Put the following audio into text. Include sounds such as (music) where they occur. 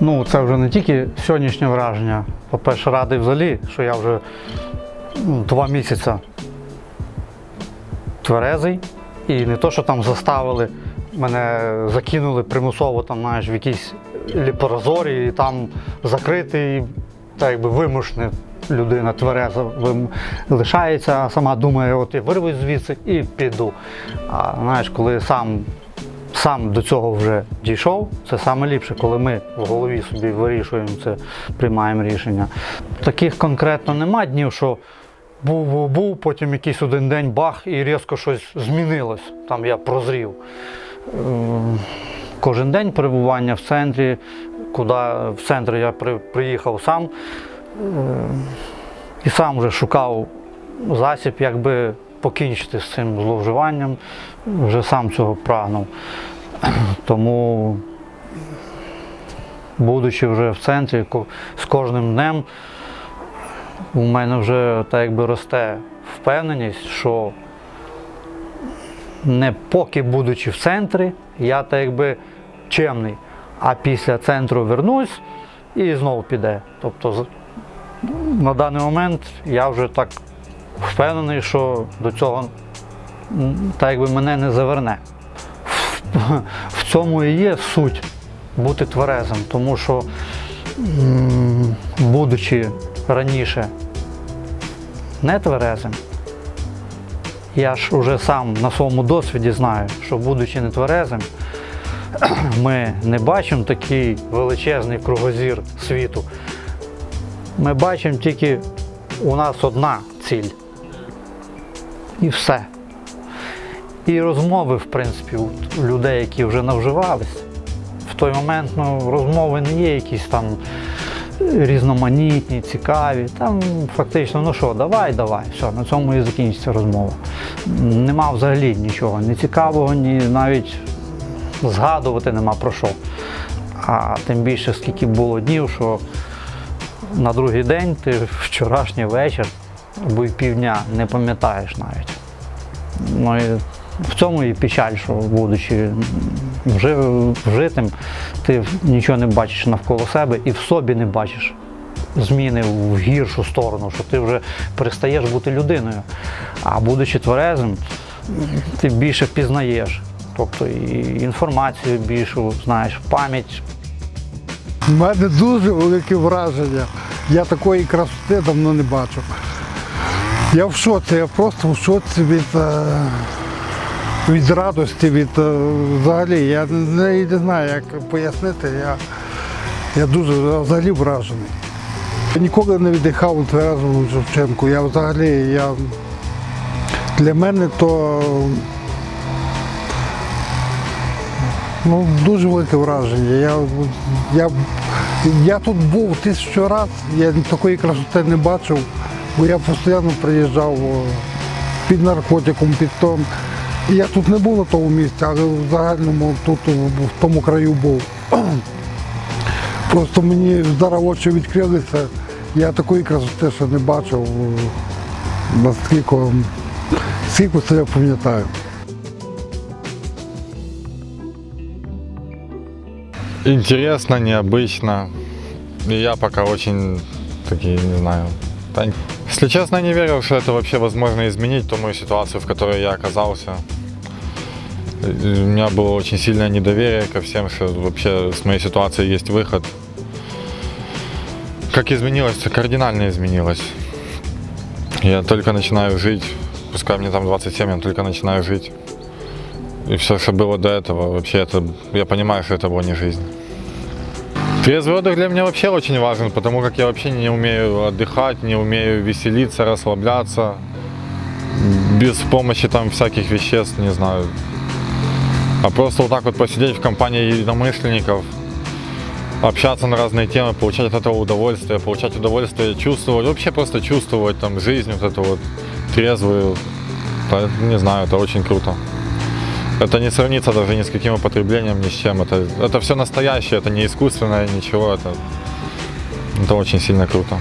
Ну, це вже не тільки сьогоднішнє враження. По-перше, радий взагалі, що я вже ну, два місяці тверезий. І не то, що там заставили, мене закинули примусово там, знаєш, в якісь ліпрозорі і там закритий, так якби вимушений людина твереза лишається, а сама думає, от я вирвусь звідси і піду. А знаєш, коли сам сам до цього вже дійшов, це саме ліпше, коли ми в голові собі вирішуємо це, приймаємо рішення. Таких конкретно нема днів, що був, був, був, потім якийсь один день бах і різко щось змінилось. Там я прозрів. Е, Кожен день перебування в центрі, куди в центр я приїхав сам і сам вже шукав засіб, якби покінчити з цим зловживанням, вже сам цього прагнув. (clears throat) Тому, будучи вже в центрі, з кожним днем у мене вже так якби росте впевненість, що не поки будучи в центрі, я так якби чемний, а після центру вернусь і знову піде. Тобто на даний момент я вже так впевнений, що до цього так якби мене не заверне. В- цьому і є суть бути тверезим, тому що, будучи раніше не тверезим, я ж уже сам на своєму досвіді знаю, що будучи не тверезим, (clears throat) ми не бачимо такий величезний кругозір світу. Ми бачимо тільки у нас одна ціль. І все. І розмови, в принципі, у людей, які вже навживались, в той момент ну, розмови не є якісь там різноманітні, цікаві. Там фактично, ну що, давай, давай, все, на цьому і закінчиться розмова. Нема взагалі нічого, ні цікавого, ні навіть згадувати нема про що. А тим більше, скільки було днів, що на другий день ти вчорашній вечір або й півдня не пам'ятаєш навіть. Ну і в цьому і печаль, що будучи вжитим, ти нічого не бачиш навколо себе і в собі не бачиш зміни в гіршу сторону, що ти вже перестаєш бути людиною. А будучи тверезим, ти більше впізнаєш. Тобто і інформацію більшу знаєш, пам'ять У мене дуже велике враження. Я такої красоти давно не бачив. Я в шоці, я просто в шоці від, е, від радості, від е, взагалі. Я не, не знаю, як пояснити. Я, я дуже взагалі вражений. Я ніколи не віддихав у тверезому Шевченку. Я взагалі, я, для мене то Ну, дуже велике враження. Я, я, я тут був тисячу разів, я такої красоти не бачив, бо я постійно приїжджав під наркотиком, під том. І я тут не був на тому місці, але в загальному тут в тому краю був. (clears throat) Просто мені зараз очі відкрилися, я такої красоти ще не бачив, наскільки, скільки це я пам'ятаю. Интересно, необычно. И я пока очень такие, не знаю. Если честно, не верил, что это вообще возможно изменить ту мою ситуацию, в которой я оказался. У меня было очень сильное недоверие ко всем, что вообще с моей ситуации есть выход. Как изменилось, кардинально изменилось. Я только начинаю жить, пускай мне там 27, я только начинаю жить. И все, что было до этого, вообще это, я понимаю, что это была не жизнь. Трезвый отдых для меня вообще очень важен, потому как я вообще не умею отдыхать, не умею веселиться, расслабляться. Без помощи там всяких веществ, не знаю. А просто вот так вот посидеть в компании единомышленников, общаться на разные темы, получать от этого удовольствие, получать удовольствие, чувствовать, вообще просто чувствовать там жизнь вот эту вот трезвую, не знаю, это очень круто. Это не сравнится даже ни с каким употреблением, ни с чем. Это, это все настоящее, это не искусственное, ничего. Это, это очень сильно круто.